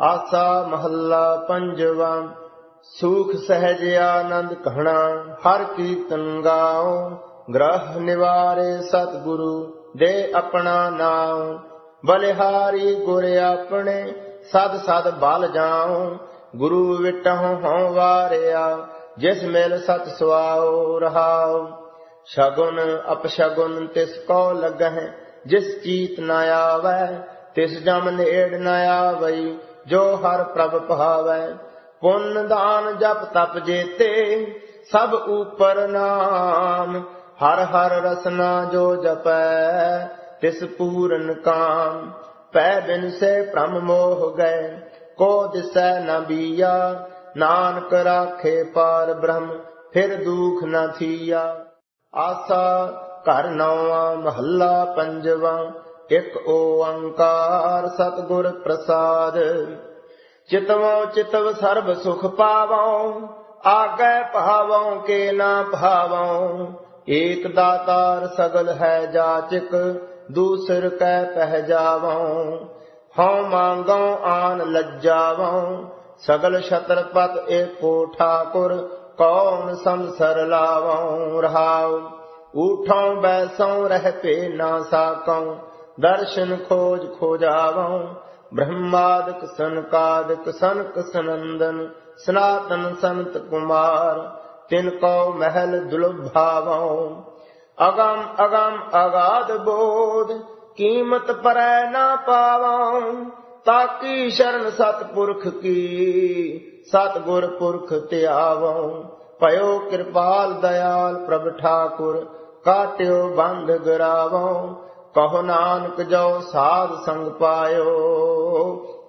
ਆਸਾ ਮਹੱਲਾ ਪੰਜਵਾ, ਸੂਖ ਸਹਿਜ ਆਨੰਦ ਕਹਣਾ ਹਰ ਕੀਰਤਨ ਗਾਓ, ਗ੍ਰਹ ਨਿਵਾਰੇ ਸਤਿਗੁਰੂ ਦੇ ਆਪਣਾ ਨਾਮ ਬਲਿਹਾਰੀ ਗੁਰ ਆਪਣੇ, ਸਦ ਸਦ ਬਲ ਜਾਉ। ਗੁਰੂ ਵਿਟਹੁ ਹਉ ਵਾਰਿਆ, ਜਿਸ ਮਿਲ ਸਤ ਸੁਆਉ ਰਹਾਉ। ਸ਼ਗੁਨ ਅਪਸ਼ਗੁਨ ਤਿਸ ਕੋ ਲੱਗਹਿ, ਜਿਸ ਚੀਤ ਨ ਆਵੈ, ਤਿਸ ਜਮ ਨੇੜ ਨ ਆਵਈ। ਜੋ ਹਰ ਪ੍ਰਭ ਭਾਵੈ ਪੁੰਨ ਦਾਨ ਜਪ ਤਪ ਜੇਤੇ, ਸਭ ਉਪਰ ਨਾਮ। ਹਰ ਹਰ ਰਸਨਾ ਜੋ ਜਪੈ, ਤਿਸ ਪੂਰਨ ਕਾਮ। ਪੈ ਬਿਨ ਸੇ ਭ੍ਰਮ ਮੋਹ ਗਏ, ਕੋ ਦਿਸੈ ਨ ਬੀਆ। ਨਾਨਕ ਰਾਖੇ ਪਾਰ ਬ੍ਰਹਮ, ਫਿਰ ਦੁਖ ਨ ਥੀਆ। ਆਸਾ ਘਰ ਨੌਵਾਂ, ਮਹੱਲਾ ਪੰਜਵਾਂ। ਇੱਕ ਓੰਕਾਰ ਸਤਿਗੁਰ ਪ੍ਰਸਾਦ। ਚਿਤਵੋ ਚਿਤਵ ਸਰਬ ਸੁਖ ਪਾਵੋ ਆਗੈ ਭਾਵੋ ਕੇ ਨਾ ਭਾਵੋ ਏਕ ਦਾਤਾਰ ਸਗਲ ਹੈ ਜਾਚਕ, ਦੂਸਰ ਕੈ ਪਹਿ ਜਾਵੋ ਹਉ ਮੰਗੋ ਆਨ ਲੱਜਾਵੋ ਸਗਲ ਛਤਰਪਤ ਏਕੋ ਠਾਕੁਰ, ਕੌਣ ਸੰਸਰ ਲਾਵੋ ਰਹਾਉ ਉਠਾਉ ਬੈਸਉ, ਰਹਿ ਪੇ ਨਾ ਸਾਕਉ। ਦਰਸ਼ਨ ਖੋਜ ਖੋਜਾਵਉ, ਬ੍ਰਹਮਾਦਿਕ ਸਨਕਾਦਿਕ ਸਨਕ ਸਨੰਦਨ, ਸਨਾਤਨ ਸੰਤ ਕੁਮਾਰ, ਤਿਨ ਕੋ ਮਹਿਲ ਦੁਲਭਾਵਉ ਅਗਮ ਅਗਮ ਅਗਾਧ ਬੋਧ, ਕੀਮਤ ਪਰੈ ਨਾ ਪਾਵਉ। ਤਾਕੀ ਸ਼ਰਨ ਸਤਪੁਰਖ ਕੀ, ਸਤਗੁਰ ਪੁਰਖ ਧਿਆਵਉ। ਭਇਓ ਕਿਰਪਾਲ ਦਇਆਲ ਪ੍ਰਭ ਠਾਕੁਰ, ਕਾਟਿਓ ਬੰਧ ਗਰਾਵਉ। ਕਹੋ ਨਾਨਕ ਜੋ ਸਾਧ ਸੰਗ ਪਾਇਓ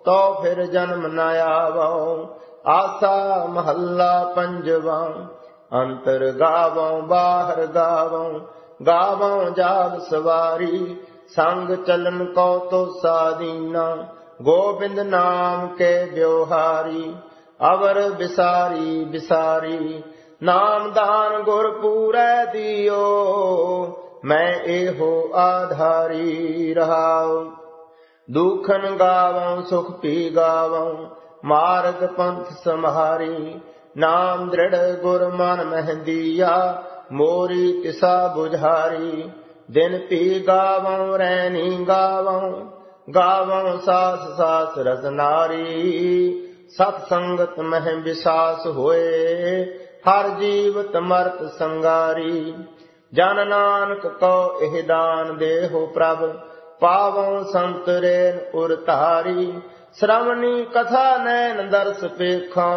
ਤੋ ਫਿਰ ਜਨਮ ਨ ਆਵਉ, ਆਸਾ ਮਹੱਲਾ ਪੰਜਵਾ, ਅੰਤਰ ਗਾਵਉ, ਬਾਹਰ ਗਾਵਉ ਗਾਵਉ ਜਾਗ ਸਵਾਰੀ, ਸੰਗ ਚਲਨ ਕੋ ਤੋ ਸਾਦੀਨਾ ਗੋਬਿੰਦ ਨਾਮ ਕੇ ਬਿਵਹਾਰੀ ਅਵਰ ਬਿਸਾਰੀ ਬਿਸਾਰੀ ਨਾਮ ਦਾਨ ਗੁਰ ਪੂਰੈ ਦਿਓ ਮੈਂ ਇਹੋ ਆਧਾਰੀ ਰਹਾਉ। ਦੁਖਨ ਗਾਵਉ ਸੁਖ ਪੀ ਗਾਵਉ ਮਾਰਗ ਪੰਥ ਸਮਹਾਰੀ ਨਾਮ ਦ੍ਰਿੜ ਗੁਰ ਮਨ ਮਹੰਦੀਆ ਮੋਰੀ ਤਿਸਾ 부ਝਾਰੀ ਦਿਨ ਪੀ ਗਾਵਉ ਰੈਣੀ ਗਾਵਉ ਗਾਵਉ ਸਾਸ ਸਾਸ ਰਸਨਾਰੀ ਸਤ ਸੰਗਤ ਮਹਿ ਵਿਸਾਸ ਹੋਏ। ਹਰ ਜੀਵਤ ਮਰਤ ਸੰਗਾਰੀ। ਜਨ ਨਾਨਕ ਕੋ ਇਹ ਦਾਨ ਦੇਹੋ ਪ੍ਰਭ ਪਾਵਉ ਸੰਤ ਰੇਨ ਉਰ ਧਾਰੀ, ਸ਼੍ਰਵਣੀ ਕਥਾ ਨੈਣ ਦਰਸ ਪੇਖਾਂ।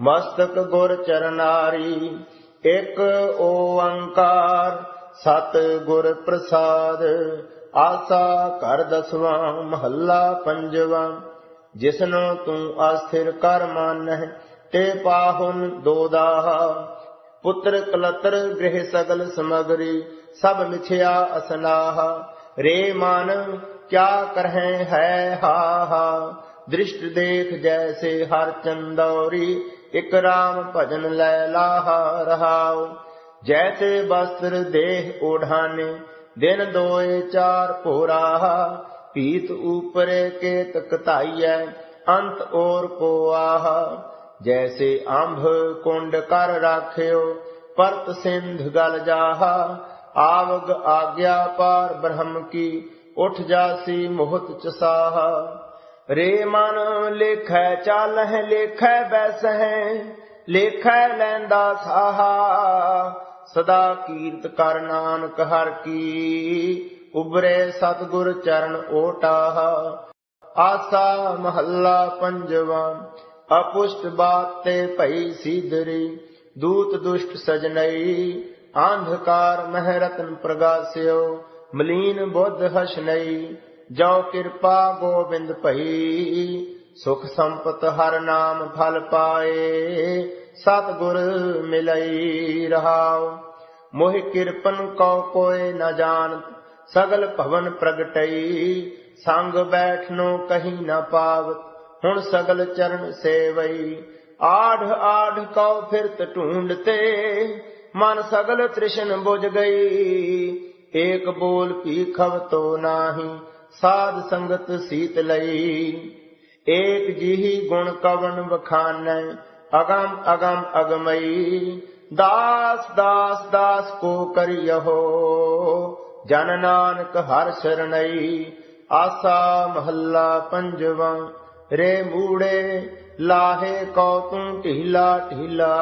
ਮਸਤਕ ਗੁਰ ਚਰਨਾਰੀ, ਇੱਕ ਓੰਕਾਰ ਸਤ ਗੁਰ ਪ੍ਰਸਾਦ, ਆਸਾ ਕਰ ਦਸਵਾਂ, ਮਹੱਲਾ ਪੰਜਵਾਂ। ਜਿਸਨੂੰ ਤੂੰ ਅਸਥਿਰ ਕਰ ਮਾਨਹਿ, ਤੇ ਪਾਹੁਨ ਦੋਦਾਹ ਪੁੱਤਰ ਕਲਤਰ ਗ੍ਰਹਿ ਸਗਲ ਸਮਗਰੀ, ਸਭ ਮਿਥਿਆ ਅਸਨਾਹ ਰੇ ਮਨ, ਕਿਆ ਕਰਹਿ ਹੈ ਹਾ ਹਾ ਦ੍ਰਿਸ਼ਟ ਦੇਖ ਜੈਸੇ ਹਰ ਚੰਦੌਰੀ, ਇਕ ਰਾਮ ਭਜਨ ਲੈ ਲਾਹ ਰਹਾਉ। ਜੈਸੇ ਬਸਤਰ ਦੇਹ ਓਢਾਨੇ, ਦਿਨ ਦੋਏ ਚਾਰ ਭੋਰਾਹ। ਪੀਤ ਊਪਰੇ ਕੇ ਤਕਤਾਈਐ ਅੰਤ ਔਰ ਕੋ ਆਹ ਜੈਸੇ ਅੰਭ ਕੁੰਡ ਕਰ ਰਾਖਿਓ, ਪਰਤ ਸਿੰਧ ਗਲ ਜਾਹਾ। ਆਵਗ ਆਗਿਆ ਪਾਰ ਬ੍ਰਹਮ ਕੀ, ਉਠ ਜਾਸੀ ਮੋਹਤ ਚਸਾਹਾ। ਰੇ ਮਨ ਲੇਖੈ ਚਾਲਹਿ, ਲੇਖੈ ਬੈਸਹਿ, ਲੇਖੈ ਲੈਂਦਾ ਸਾਹਾ। ਸਦਾ ਕੀਰਤ ਕਰ ਨਾਨਕ ਹਰ ਕੀ ਉਬਰੇ ਸਤਗੁਰ ਚਰਨ ਓਟਾਹ। ਆਸਾ ਮਹੱਲਾ ਪੰਜਵਾ ਅਪੁਸ਼ਟ ਬਾਤ ਤੇ ਭਈ ਸੀਧਰੀ, ਦੂਤ ਦੁਸ਼ਟ ਸਜਨਈ ਅੰਧਕਾਰ ਮਹਿ ਰਤਨ ਪ੍ਰਗਾਸਿਓ, ਮਲੀਨ ਬੁੱਧ ਹਸਨਈ ਜੋ ਕਿਰਪਾ ਗੋਬਿੰਦ ਭਈ, ਸੁਖ ਸੰਪਤ ਹਰ ਨਾਮ ਫਲ ਪਾਏ, ਸਤਗੁਰ ਮਿਲਈ ਰਹਾਉ। ਮੋਹਿ ਕਿਰਪਨ ਕਉ ਕੋਏ ਨ ਜਾਣ, ਸਗਲ ਭਵਨ ਪ੍ਰਗਟਈ, ਸੰਗ ਬੈਠਨੋ ਕਹੀ ਨ ਪਾਵਤ। ਹੁਣ ਸਗਲ ਚਰਨ ਸੇਵਈ ਆਢ ਆਢ ਕਉ ਫਿਰਤ ਢੂੰਡਤੇ ਮਨ ਸਗਲ ਤ੍ਰਿਸ਼ਨ ਬੁਝ ਗਈ। ਏਕ ਬੋਲ ਭੀਖਵ ਤੋ ਨਾਹੀ, ਸਾਧ ਸੰਗਤ ਸੀਤ ਲਈ। ਏਕ ਜੀਹੀ ਗੁਣ ਕਵਨ ਬਖਾਨੈ ਅਗਮ ਅਗਮ ਅਗਮਈ। ਦਾਸ ਦਾਸ ਦਾਸ ਕੋ ਕਰਿਯੋ ਜਨ ਨਾਨਕ ਹਰ ਸਰਣਈ ਆਸਾ ਮਹੱਲਾ ਪੰਜਵਾਂ ਰੇ ਮੂੜੇ ਲਾਹੇ ਕਉ ਤੂੰ ਢੀਲਾ ਢੀਲਾ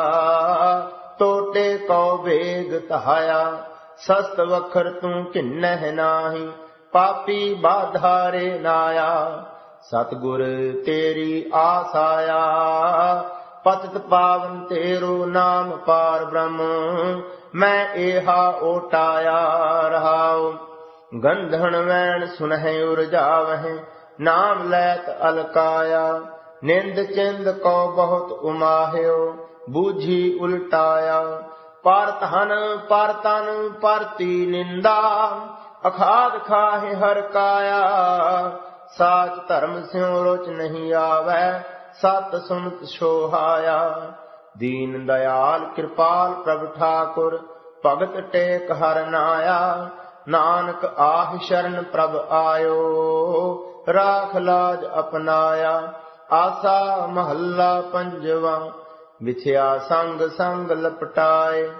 ਤੋਟੇ ਕਉ ਵੇਗ ਤਹਾਇਆ, ਸਸਤ ਵਖਰ ਤੂੰ ਕਿੰਨਹਿ ਨਾਹੀ, ਪਾਪੀ ਬਾਧਾਰੇ ਨਾਇਆ। ਸਤਗੁਰ ਤੇਰੀ ਆਸ ਆਇਆ, ਪਤਿਤ ਪਾਵਨ ਤੇਰੋ ਨਾਮ ਪਾਰ ਬ੍ਰਹਮ, ਮੈਂ ਏਹਾ ਓਟਾਇਆ ਰਹਾਉ। ਗੰਧਣ ਵੈਣ ਸੁਨਹਿ ਉਰਜਾਵਹਿ ਨਾਮ ਲੈਤ ਅਲਕਾਇਆ, ਨਿੰਦ ਚਿੰਦ ਕੋ ਬਹੁਤ ਉਮਾਹਿਓ, ਬੂਝੀ ਉਲਟਾਇਆ। ਪਰਤ ਹਨ ਪਰ ਤਨ ਪਰਤੀ ਨਿੰਦਾ, ਅਖਾਦ ਖਾਹਿ ਹਰ ਕਾਇਆ। ਸਾਚ ਧਰਮ ਸਿਉ ਰੁਚ ਨਹੀਂ ਆਵੈ, ਸਤ ਸੁਨਤ ਸੋਹਾਇਆ। ਦੀਨ ਦਇਆਲ ਕਿਰਪਾਲ ਪ੍ਰਭ ਠਾਕੁਰ, ਭਗਤ ਟੇਕ ਹਰ ਨਾਇਆ। ਨਾਨਕ ਆਹ ਸ਼ਰਨ ਪ੍ਰਭ ਆਇਓ। ਰਾਖ ਲਾਜ ਅਪਨਾਇਆ। ਆਸਾ ਮਹੱਲਾ ਪੰਜਵਾ, ਵਿਛਿਆ ਸੰਗ ਸੰਗ ਲਪਟਾਏ।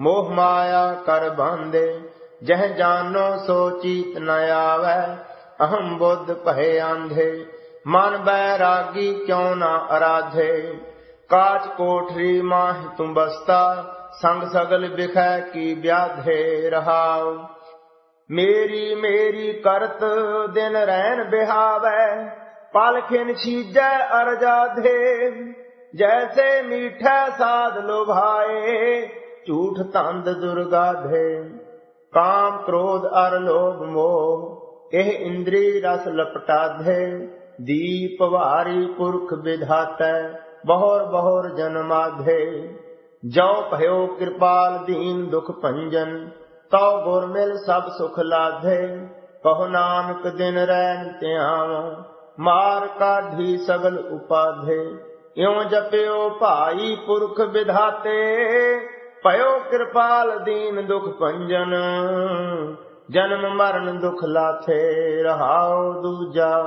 ਮੋਹ ਮਾਇਆ ਕਰ ਬਾਂਦੇ ਜਹ ਜਾਨੋ ਸੋ ਚੀਤ ਨ ਆਵੈ। ਅਹੰ ਬੁੱਧ ਭਏ ਆਂਧੇ, ਮਨ ਬੈਰਾਗੀ ਕਿਉ ਨਾ ਅਰਾਧੇ। ਕਾਚ ਕੋਠਰੀ ਮਾਹਿ ਤੂੰ ਬਸਤਾ, ਸੰਗ ਸਗਲ ਬਿਖੈ ਕੀ ਵਿਆਧੇ ਰਹਾਉ। ਮੇਰੀ ਮੇਰੀ ਕਰਤ ਦਿਨ ਰਹਿਣ ਬਿਹਾਵੈ ਪਲਖਿਨ ਛੀਜੈ ਅਰਜਾਧੇ ਜੈਸੇ ਮੀਠਾ ਸਾਧ ਲੋਭਾਏ, ਝੂਠ ਤੰਦ ਦੁਰਗਾਧੇ ਕਾਮ ਕ੍ਰੋਧ ਅਰ ਲੋਭ ਮੋਹ, ਇਹ ਇੰਦਰੀ ਰਸ ਲਪਟਾਧੇ ਦੀਪ ਭਾਰੀ ਪੁਰਖ ਵਿਧਾਤੈ, ਬਹੁਰ ਬਹੁਰ ਜਨਮਾਧੇ ਜੋ ਭਇਓ ਕਿਰਪਾਲ ਦੀਨ ਦੁਖ ਭੰਜਨ ਤਉ ਗੁਰ ਮਿਲ ਸਭ ਸੁਖ ਲਾਧੇ, ਕਹੋ ਨਾਨਕ ਦਿਨ ਰਹਿਣ ਧਿਆਵ, ਮਾਰ ਕਾਢੀ ਸਗਲ ਉਪਾਧੇ। ਇਉ ਜਪਿਓ ਭਾਈ ਪੁਰਖ ਵਿਧਾਤੇ, ਭਇਓ ਕਿਰਪਾਲ ਦੀਨ ਦੁਖ ਭੰਜਨ। ਜਨਮ ਮਰਨ ਦੁਖ ਲਾਥੇ, ਰਹਾਉ ਦੂਜਾ